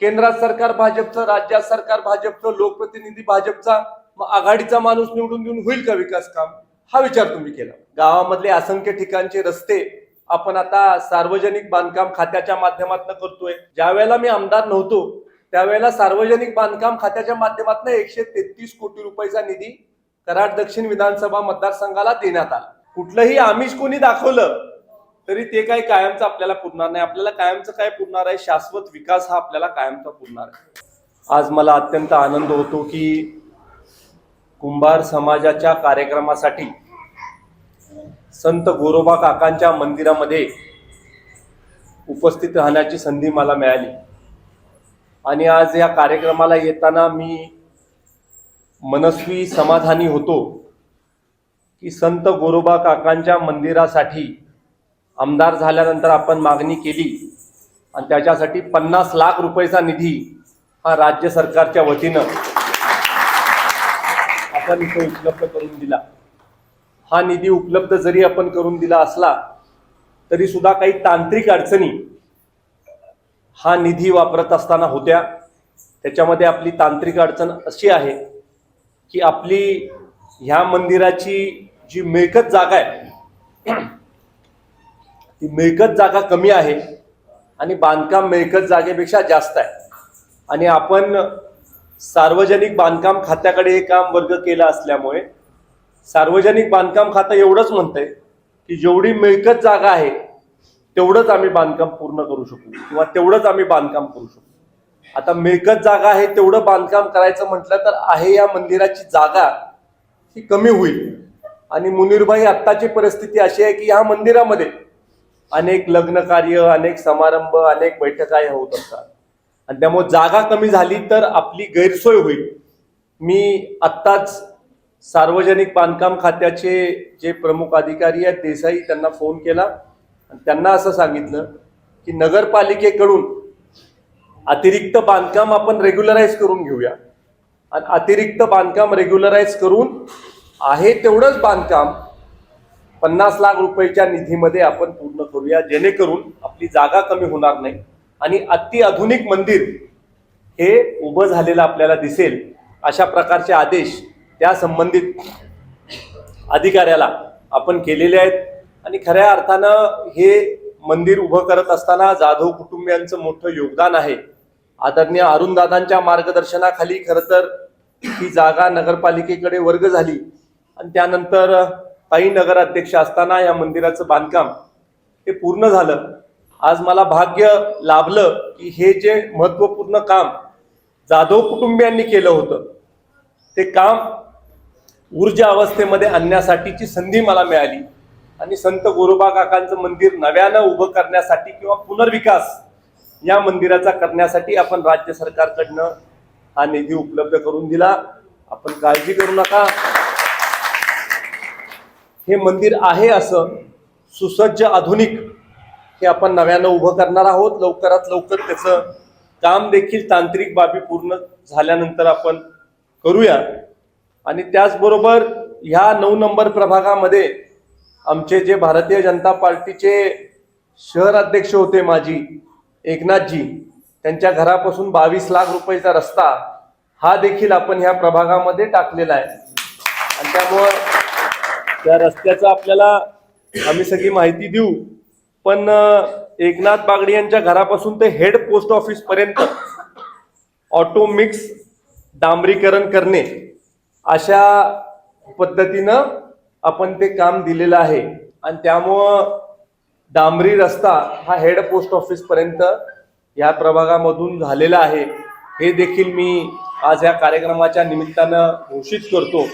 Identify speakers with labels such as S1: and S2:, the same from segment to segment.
S1: केंद्रात सरकार भाजपचं राज्यात सरकार भाजपचं लोकप्रतिनिधी भाजपचा आघाडीचा माणूस निवडून देऊन होईल का विकास काम? हा विचार तुम्ही केला. गावामधले असंख्य ठिकाणचे रस्ते आपण आता सार्वजनिक बांधकाम खात्याच्या माध्यमातून करतोय. ज्या वेळेला मी आमदार नव्हतो त्यावेळेला सार्वजनिक बांधकाम खात्याच्या माध्यमातून एकशे तेहतीस कोटी रुपयाचा निधी कराड दक्षिण विधानसभा मतदारसंघाला देण्यात आला. कुठलंही आमिष कोणी दाखवलं तरी ते काही कायमचं आपल्याला पुरणार नाही. आपल्याला कायमचं काय पुरणार आहे? शाश्वत विकास हा आपल्याला कायमचा पुरणार आहे. आज मला अत्यंत आनंद होतो की कुंभार समाजाच्या कार्यक्रमासाठी संत गोरोबा काकांच्या मंदिरामध्ये उपस्थित राहण्याची संधी मला मिळाली. आणि आज या कार्यक्रमाला येताना मी मनस्वी समाधानी होतो की संत गोरोबा काकांच्या मंदिरासाठी आमदार झाल्यानंतर आपण मागणी केली. आणि त्याच्यासाठी पन्नास लाख रुपयेचा निधी हा राज्य सरकारच्या वतीनं आपण इथे उपलब्ध करून दिला. हा निधी उपलब्ध जरी आपण करून दिला असला तरी सुद्धा काही तांत्रिक अडचणी हा निधी वापरत असताना होत्या. त्याच्यामध्ये आपली तांत्रिक अडचण अशी आहे की आपली ह्या मंदिराची जी मिळकत जागा आहे ती मिळकत जागा कमी आहे आणि बांधकाम मिळकत जागेपेक्षा जास्त आहे. आणि आपण सार्वजनिक बांधकाम खात्याकडे हे काम वर्ग केलं असल्यामुळे सार्वजनिक बांधकाम खातं एवढंच म्हणतंय की जेवढी मिळकत जागा आहे तेवढंच आम्ही बांधकाम पूर्ण करू शकू किंवा तेवढंच आम्ही बांधकाम करू शकू. आता मिळकत जागा आहे तेवढं बांधकाम करायचं म्हटलं तर आहे या मंदिराची जागा ही कमी होईल. आणि मुनीरभाई आत्ताची परिस्थिती अशी आहे की ह्या मंदिरामध्ये अनेक लग्न कार्य अनेक समारंभ अनेक बैठका ह्या होत असतात. आणि त्यामुळे जागा कमी झाली तर आपली गैरसोय होईल. मी आत्ताच सार्वजनिक बांधकाम खात्याचे जे प्रमुख अधिकारी आहेत देसाई त्यांना फोन केला. आणि त्यांना असं सांगितलं की नगरपालिकेकडून अतिरिक्त बांधकाम आपण रेग्युलराईज करून घेऊया. आणि अतिरिक्त बांधकाम रेग्युलराईज करून आहे तेवढंच बांधकाम पन्नास लाख रुपयाच्या निधीमध्ये आपण पूर्ण करूया. जेणेकरून आपली जागा कमी होणार नाही. आणि अति आधुनिक मंदिर हे उभं झालेलं आपल्याला दिसेल अशा प्रकारचे आदेश त्या संबंधित अधिकाऱ्याला आपण केलेले आहेत. आणि खऱ्या अर्थानं हे मंदिर उभं करत असताना जाधव कुटुंबियांचं मोठं योगदान आहे. आदरणीय अरुणदादांच्या मार्गदर्शनाखाली खरं तर ही जागा नगरपालिकेकडे वर्ग झाली. आणि त्यानंतर ताई नगराध्यक्ष असताना या मंदिराचं बांधकाम हे पूर्ण झालं. आज मला भाग्य लाभलं की हे जे महत्त्वपूर्ण काम जाधव कुटुंबियांनी केलं होतं ते काम ऊर्जा अवस्थेमध्ये आणण्यासाठीची संधी मला मिळाली आणि संत गोरोबा काकांचं मंदिर नव्यानं उभं करण्यासाठी किंवा पुनर्विकास या मंदिराचा करण्यासाठी आपण राज्य सरकारकडनं हा निधी उपलब्ध करून दिला. आपण काळजी करू नका. हे मंदिर आहे असं सुसज्ज आधुनिक हे आपण नव्यानं उभं करणार आहोत. लवकरात लवकर त्याचं काम देखील तांत्रिक बाबी पूर्ण झाल्यानंतर आपण करूया. आणि त्याचबरोबर ह्या नऊ नंबर प्रभागामध्ये आमचे जे भारतीय जनता पार्टीचे शहर अध्यक्ष होते माजी एकनाथजी त्यांच्या घरापासून बावीस लाख रुपयेचा रस्ता हा देखील आपण ह्या प्रभागामध्ये टाकलेला आहे. आणि त्यामुळं त्या रस्त्याचं आपल्याला आम्ही सगळी माहिती देऊ. पण एकनाथ बागडे यांच्या घरापासून ते हेड पोस्ट ऑफिस पर्यंत ऑटो मिक्स डांबरीकरण करणे अशा पद्धतीनं आपण ते काम दिलेलं आहे. आणि त्यामुळं डांबरी रस्ता हा हेड पोस्ट ऑफिस पर्यंत या प्रभागामधून झालेला आहे. हे देखील मी आज या कार्यक्रमाच्या निमित्तानं घोषित करतो.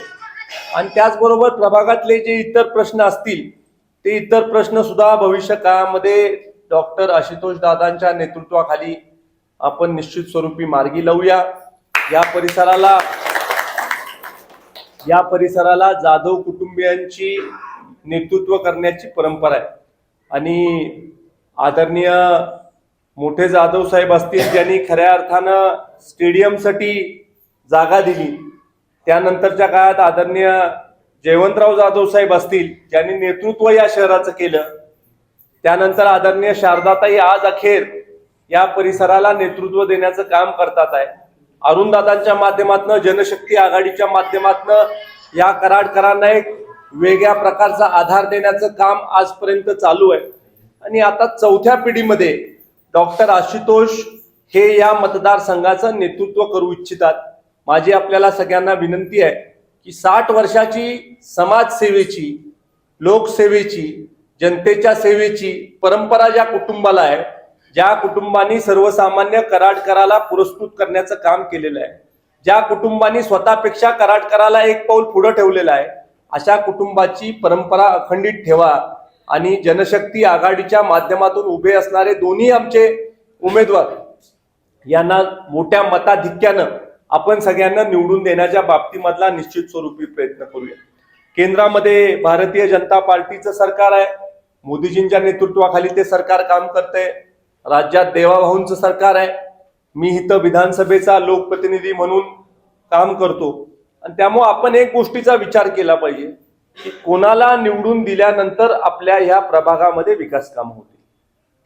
S1: आणि त्याचबरोबर प्रभागातले जे इतर प्रश्न असतील ते इतर प्रश्न सुद्धा भविष्य काळामध्ये डॉक्टर आशुतोष दादांच्या नेतृत्वाखाली आपण निश्चित स्वरूपी मार्गी लावूया. या परिसराला या परिसराला जाधव कुटुंबियांची नेतृत्व करण्याची परंपरा आहे. आणि आदरणीय मोठे जाधव साहेब असतील ज्यांनी खऱ्या अर्थानं स्टेडियमसाठी जागा दिली. त्यानंतरच्या काळात आदरणीय जयवंतराव जाधव साहेब असतील ज्यांनी नेतृत्व या शहराचं केलं त्यानंतर आदरणीय शारदाताई आज अखेर या परिसराला नेतृत्व देण्याचं काम करतात आहे. अरुणदादांच्या माध्यमातून जनशक्ती आघाडीच्या माध्यमातून या कराडकरांना एक वेगळ्या प्रकारचा आधार देण्याचं काम आजपर्यंत चालू आहे. आणि आता चौथ्या पिढीमध्ये डॉक्टर आशुतोष हे या मतदारसंघाचं नेतृत्व करू इच्छितात. माझी आपल्याला सगळ्यांना विनंती आहे की साठ वर्षाची समाजसेवेची लोकसेवेची जनतेच्या सेवेची परंपरा ज्या कुटुंबाला आहे ज्या कुटुंबांनी सर्वसामान्य कराडकराला पुरस्कृत करण्याचं काम केलेलं आहे ज्या कुटुंबांनी स्वतःपेक्षा कराडकराला एक पाऊल पुढं ठेवलेलं आहे अशा कुटुंबाची परंपरा अखंडित ठेवा आणि जनशक्ती आघाडीच्या माध्यमातून उभे असणारे दोन्ही आमचे उमेदवार यांना मोठ्या मताधिक्यानं आपण सगळ्यांना निवडून देण्याच्या बाबतीमधला निश्चित स्वरूपी प्रयत्न करूया. केंद्रामध्ये भारतीय जनता पार्टीचं सरकार आहे. मोदीजींच्या नेतृत्वाखाली ते सरकार काम करतंय. राज्यात देवाभाऊंचं सरकार आहे. मी इथं विधानसभेचा लोकप्रतिनिधी म्हणून काम करतो. आणि त्यामुळं आपण एक गोष्टीचा विचार केला पाहिजे की कोणाला निवडून दिल्यानंतर आपल्या ह्या प्रभागामध्ये विकास काम होते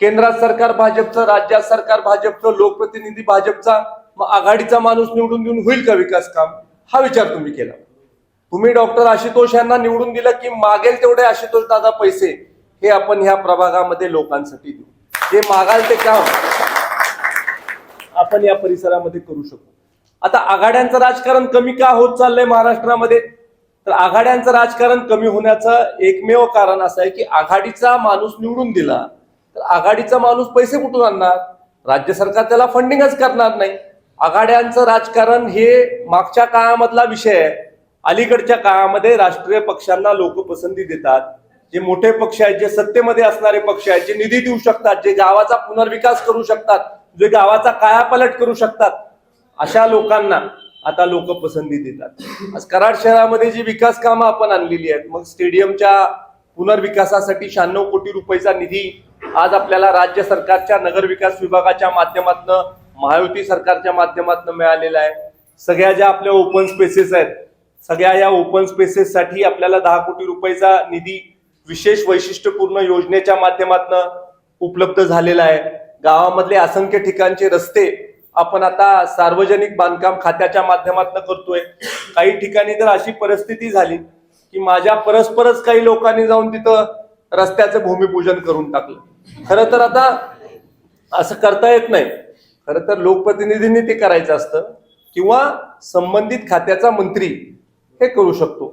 S1: केंद्रात सरकार भाजपचं राज्यात सरकार भाजपचं लोकप्रतिनिधी भाजपचा मग आघाडीचा माणूस निवडून देऊन होईल का विकास काम? हा विचार तुम्ही केला. तुम्ही डॉक्टर आशुतोष यांना निवडून दिलं की मागेल तेवढे आशुतोष दादा पैसे हे आपण ह्या प्रभागामध्ये लोकांसाठी देऊ. जे मागाल ते काम आपण या परिसरामध्ये करू शकू. आता आघाड्यांचं राजकारण कमी का होत चाललंय महाराष्ट्रामध्ये? तर आघाड्यांचं राजकारण कमी होण्याचं एकमेव कारण असं आहे की आघाडीचा माणूस निवडून दिला तर आघाडीचा माणूस पैसे कुठून आणणार? राज्य सरकार त्याला फंडिंगच करणार नाही. आघाड्यांचं राजकारण हे मागच्या काळामधला विषय आहे. अलीकडच्या काळामध्ये राष्ट्रीय पक्षांना लोक पसंती देतात. जे मोठे पक्ष आहेत जे सत्तेमध्ये असणारे पक्ष आहेत जे निधी देऊ शकतात जे गावाचा पुनर्विकास करू शकतात जे गावाचा कायापालट करू शकतात अशा लोकांना आता लोक पसंती देतात. आज कराड शहरामध्ये जी विकास कामं आपण आणलेली आहेत मग स्टेडियमच्या पुनर्विकासासाठी शहाण्णव कोटी रुपयाचा निधी आज आपल्याला राज्य सरकारच्या नगर विकास विभागाच्या माध्यमातून महायुती सरकारच्या माध्यमातून मिळालेला आहे. सगळ्या ज्या आपल्या ओपन स्पेसेस आहेत सगळ्या या ओपन स्पेसेससाठी आपल्याला दहा कोटी रुपयाचा निधी विशेष वैशिष्ट्यपूर्ण योजनेच्या माध्यमातून उपलब्ध झालेला आहे. गावामधले असंख्य ठिकाणचे रस्ते आपण आता सार्वजनिक बांधकाम खात्याच्या माध्यमातून करतोय. काही ठिकाणी तर अशी परिस्थिती झाली की माझ्या परस्परच काही लोकांनी जाऊन तिथं रस्त्याचं भूमिपूजन करून टाकलं. खरं तर आता असं करता येत नाही. खरं तर लोकप्रतिनिधींनी ते करायचं असतं किंवा संबंधित खात्याचा मंत्री हे करू शकतो.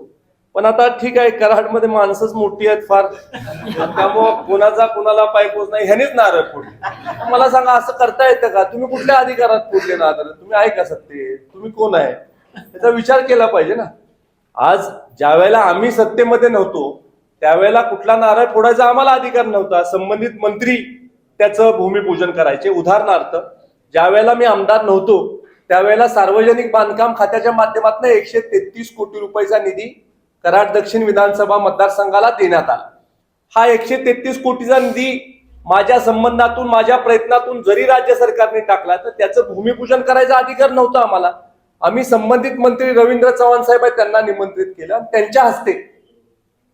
S1: पण आता ठीक आहे कराडमध्ये माणसंच मोठी आहेत फार. त्यामुळं कोणाचा कोणाला पाय पोच नाही ह्यानेच नारळ फोडले. मला सांगा असं करता येतं का? तुम्ही कुठल्या अधिकारात फोडले नारळ? तुम्ही आहे का सत्तेत तुम्ही कोण आहे? याचा विचार केला पाहिजे ना. आज ज्या वेळेला आम्ही सत्तेमध्ये नव्हतो त्यावेळेला कुठला नारळ फोडायचा आम्हाला अधिकार नव्हता. संबंधित मंत्री त्याचं भूमिपूजन करायचे उदाहरणार्थ ज्यावेळेला मी आमदार नव्हतो त्यावेळेला सार्वजनिक बांधकाम खात्याच्या माध्यमातून एकशे तेहतीस कोटी रुपयाचा निधी कराड दक्षिण विधानसभा मतदारसंघाला देण्यात आला. हा एकशे तेहतीस कोटीचा निधी माझ्या संबंधातून माझ्या प्रयत्नातून जरी राज्य सरकारने टाकला तर त्याचं भूमिपूजन करायचा अधिकार नव्हता आम्हाला. आम्ही संबंधित मंत्री रवींद्र चव्हाण साहेब आहेत त्यांना निमंत्रित केलं आणि त्यांच्या हस्ते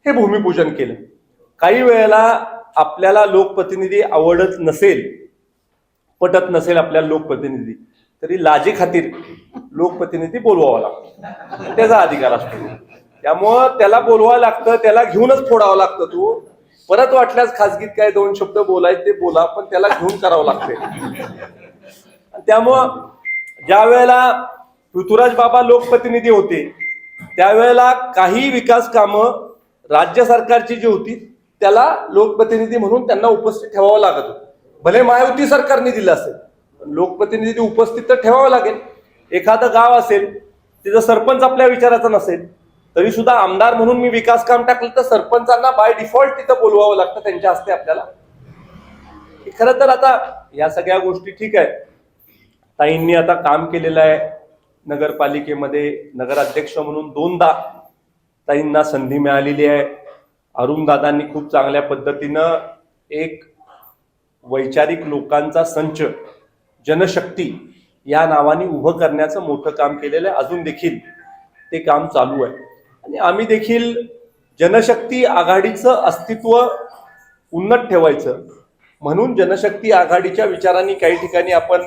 S1: हे भूमिपूजन केलं. काही वेळेला आपल्याला लोकप्रतिनिधी आवडत नसेल पटत नसेल आपल्या लोकप्रतिनिधी तरी लाजे खातीर लोकप्रतिनिधी बोलवावा लागतो. त्याचा अधिकार असतो. त्यामुळं त्याला बोलवावं लागतं त्याला घेऊनच फोडावं लागतं तू. परत वाटल्यास खासगीत काय दोन शब्द बोलायचे ते बोला पण त्याला घेऊन करावं लागते. त्यामुळं ज्या वेळेला पृथ्वीराज बाबा लोकप्रतिनिधी होते त्यावेळेला काही विकास कामं राज्य सरकारची जी होती त्याला लोकप्रतिनिधी म्हणून त्यांना उपस्थित ठेवावं लागत होतं. भले महायुती सरकारने दिलं असेल पण लोकप्रतिनिधी उपस्थित तर ठेवावं लागेल. एखादं गाव असेल तिथं सरपंच आपल्या विचाराचा नसेल तरी सुद्धा आमदार म्हणून मी विकास काम टाकलं तर सरपंचांना बाय डिफॉल्ट तिथं बोलवावं लागतं त्यांच्या हस्ते आपल्याला. खरं तर आता या सगळ्या गोष्टी ठीक आहे ताईंनी आता काम केलेलं आहे नगरपालिकेमध्ये नगराध्यक्ष म्हणून दोनदा ताईंना संधी मिळालेली आहे. अरुणदादांनी खूप चांगल्या पद्धतीनं एक वैचारिक लोकांचा संच जनशक्ती या नावाने उभं करण्याचं मोठं काम केलेलं आहे. अजून देखील ते काम चालू आहे. आणि आम्ही देखील जनशक्ती आघाडीचं अस्तित्व उन्नत ठेवायचं. म्हणून जनशक्ती आघाडीच्या विचारांनी काही ठिकाणी आपण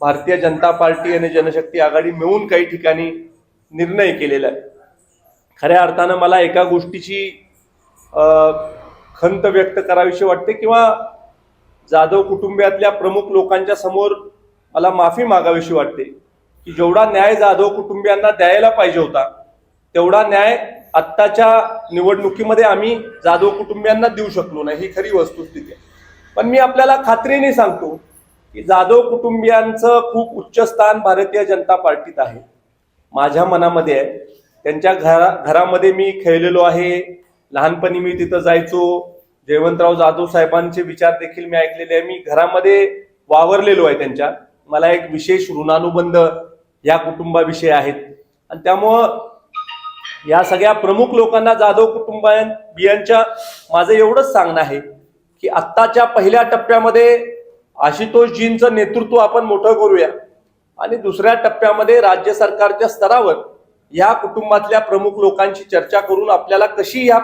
S1: भारतीय जनता पार्टी आणि जनशक्ती आघाडी मिळून काही ठिकाणी निर्णय केलेला आहे. खऱ्या अर्थानं मला एका गोष्टीची खंत व्यक्त करावीशी वाटते किंवा जाधव कुटुंबियातल्या प्रमुख लोकांच्या समोर मला माफी मागावीशी वाटते. की जेवढा न्याय जाधव कुटुंबियांना द्यायला पाहिजे होता तेवढा न्याय आत्ताच्या निवडणुकीमध्ये आम्ही जाधव कुटुंबियांना देऊ शकलो नाही. ही खरी वस्तुस्थिती आहे. पण मी आपल्याला खात्रीने सांगतो की जाधव कुटुंबियांचं खूप उच्च स्थान भारतीय जनता पार्टीत आहे. माझ्या मनामध्ये आहे. त्यांच्या घरा घरामध्ये मी खेळलेलो आहे. लहानपणी मी तिथं जायचो. जयवंतराव जाधव साहेबांचे विचार देखील मी ऐकलेले आहे. मी घरामध्ये वावरलेलो आहे त्यांच्या. मला एक विशेष ऋणानुबंध या कुटुंबाविषयी आहेत. आणि त्यामुळं या सगळ्या प्रमुख लोकांना जाधव कुटुंबां बियांच्या माझं एवढंच सांगणं आहे की आत्ताच्या पहिल्या टप्प्यामध्ये आशुतोषजींचं नेतृत्व आपण मोठं करूया. आणि दुसऱ्या टप्प्यामध्ये राज्य सरकारच्या स्तरावर या कुटुंबातल्या प्रमुख लोकांची चर्चा करून आपल्याला कशी या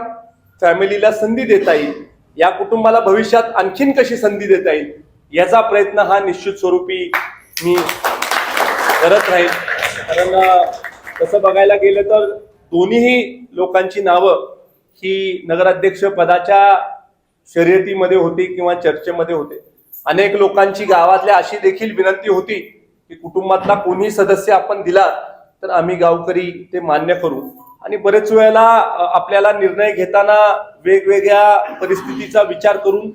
S1: फॅमिलीला संधी देता येईल? या कुटुंबाला भविष्यात आणखीन कशी संधी देता येईल याचा प्रयत्न हा निश्चित स्वरूपी मी करत राहील. कारण तसं बघायला गेलं तर दोन्हीही लोकांची नावं ही नगराध्यक्ष पदाच्या शर्यतीमध्ये होती किंवा चर्चेमध्ये होते. अनेक लोकांची गावातल्या अशी देखील विनंती होती की कुटुंबातला कोणी सदस्य आपण दिला तर आम्ही गावकरी ते मान्य करू. आणि बरेच वेळेला आपल्याला निर्णय घेताना वेगवेगळ्या परिस्थितीचा विचार करून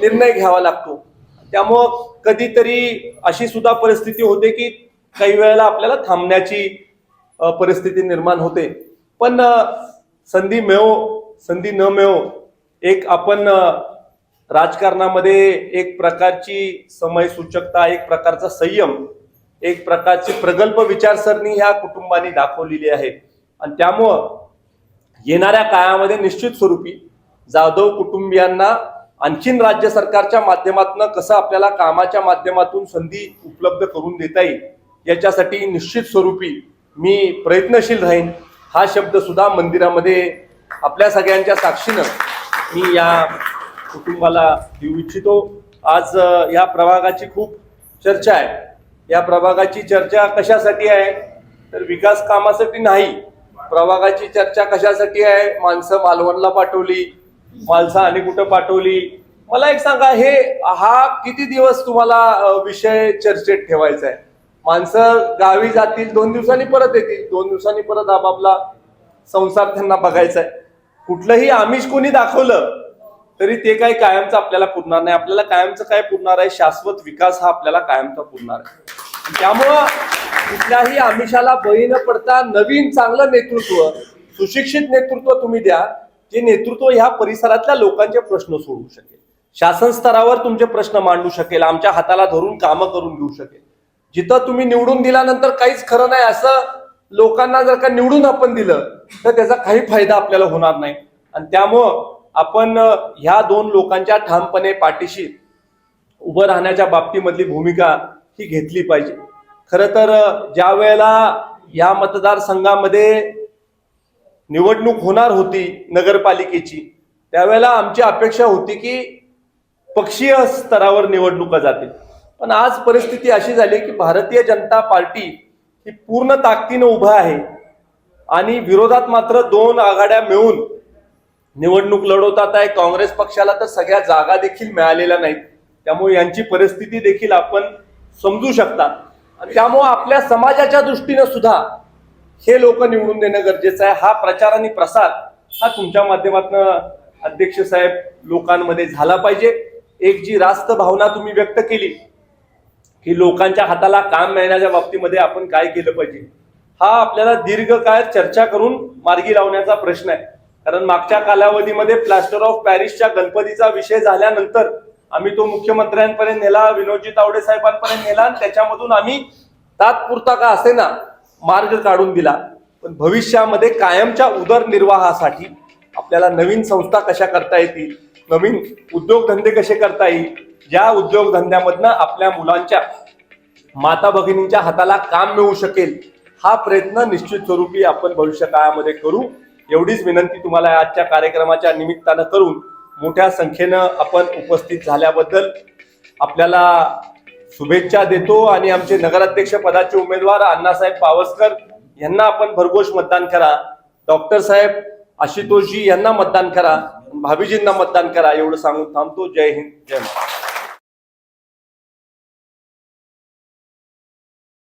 S1: निर्णय घ्यावा लागतो. त्यामुळं कधीतरी अशी सुद्धा परिस्थिती होते की काही वेळेला आपल्याला थांबण्याची परिस्थिती निर्माण होते. पण संधी मिळो संधी न मिळो एक आपण राजकारणामध्ये एक प्रकारची समय सूचकता एक प्रकारचा संयम एक प्रकारची प्रगल्भ विचारसरणी ह्या कुटुंबानी दाखवलेली आहे. आणि त्यामुळं येणाऱ्या काळामध्ये निश्चित स्वरूपी जाधव कुटुंबियांना आणखीन राज्य सरकारच्या माध्यमातून कसं आपल्याला कामाच्या माध्यमातून संधी उपलब्ध करून देता येईल याच्यासाठी निश्चित स्वरूपी मी प्रयत्नशील राहीन. हा शब्द सुद्धा मंदिरामध्ये आपल्या सगळ्यांच्या साक्षीनं मी या कुटुंबाला देऊ इच्छितो. आज या प्रभागाची खूप चर्चा आहे. या प्रभागाची चर्चा कशासाठी आहे? तर विकास कामासाठी नाही. प्रभागाची चर्चा कशासाठी आहे? माणसं मालवणला पाठवली माणसं आणि कुठं पाठवली? मला एक सांगा हे हा किती दिवस तुम्हाला विषय चर्चेत ठेवायचा आहे? माणसं गावी जातील दोन दिवसांनी परत येतील दोन दिवसांनी परत आपापला संसार त्यांना बघायचा आहे. कुठलंही आमिष कोणी दाखवलं तरी ते काही कायमचं आपल्याला पुरणार नाही. आपल्याला कायमचं काय पुरणार आहे? शाश्वत विकास हा आपल्याला कायमचा पुरणार आहे. त्यामुळं कुठल्याही आमिषाला बळी न पडता नवीन चांगलं नेतृत्व सुशिक्षित नेतृत्व तुम्ही द्या जे नेतृत्व ह्या परिसरातल्या लोकांचे प्रश्न सोडवू शकेल. शासन स्तरावर तुमचे प्रश्न मांडू शकेल आमच्या हाताला धरून कामं करून घेऊ शकेल. जिथं तुम्ही निवडून दिल्यानंतर काहीच खरं नाही असं लोकांना जर का निवडून आपण दिलं तर त्याचा काही फायदा आपल्याला होणार नाही. आणि त्यामुळं आपण ह्या दोन लोकांच्या ठामपणे पाठीशी उभं राहण्याच्या बाबतीमधली भूमिका ही घेतली पाहिजे. खरं तर ज्या वेळेला या मतदारसंघामध्ये निवडणूक होणार होती नगरपालिकेची त्यावेळेला आमची अपेक्षा होती की पक्षीय स्तरावर निवडणुका जातील. पण आज परिस्थिती अशी झाली की भारतीय जनता पार्टी ही पूर्ण ताकदीनं उभा आहे आणि विरोधात मात्र दोन आघाड्या मिळून निवडणूक लढवतात आहे. काँग्रेस पक्षाला तर सगळ्या जागा देखील मिळालेल्या नाहीत. त्यामुळे यांची परिस्थिती देखील आपण समजू शकतात. आणि त्यामुळं आपल्या समाजाच्या दृष्टीनं सुद्धा हे लोक निवडून देणं गरजेचं आहे. हा प्रचार आणि प्रसार हा तुमच्या माध्यमातून अध्यक्ष साहेब लोकांमध्ये झाला पाहिजे. एक जी रास्त भावना तुम्ही व्यक्त केली की लोकांच्या हाताला काम मिळण्याच्या बाबतीमध्ये आपण काय केलं पाहिजे हा आपल्याला दीर्घकाळ चर्चा करून मार्गी लावण्याचा प्रश्न आहे. कारण मागच्या कालावधीमध्ये प्लास्टर ऑफ पॅरिसच्या गणपतीचा विषय झाल्यानंतर आम्ही तो मुख्यमंत्र्यांपर्यंत नेला विनोदजी तावडे साहेबांपर्यंत नेला आणि त्याच्यामधून आम्ही तात्पुरता का असे ना मार्ग काढून दिला. पण भविष्यामध्ये कायमच्या उदरनिर्वाहासाठी आपल्याला नवीन संस्था कशा करता येतील नवीन उद्योगधंदे कसे करता येईल ज्या उद्योगधंद्यामधनं आपल्या मुलांच्या माता भगिनींच्या हाताला काम मिळू शकेल हा प्रयत्न निश्चित स्वरूपी आपण भविष्य काळामध्ये करू. एवढीच विनंती तुम्हाला आजच्या कार्यक्रमाच्या निमित्तानं करून मोठ्या संख्येनं आपण उपस्थित झाल्याबद्दल आपल्याला शुभेच्छा देतो आणि आमचे नगराध्यक्ष पदाचे उमेदवार अण्णासाहेब पावसकर यांना आपण भरघोष मतदान करा. डॉक्टर साहेब आशुतोषजी यांना मतदान करा. भाभीजींना मतदान करा. एवढं सांगून थांबतो. जय हिंद. जय महाराष्ट्र.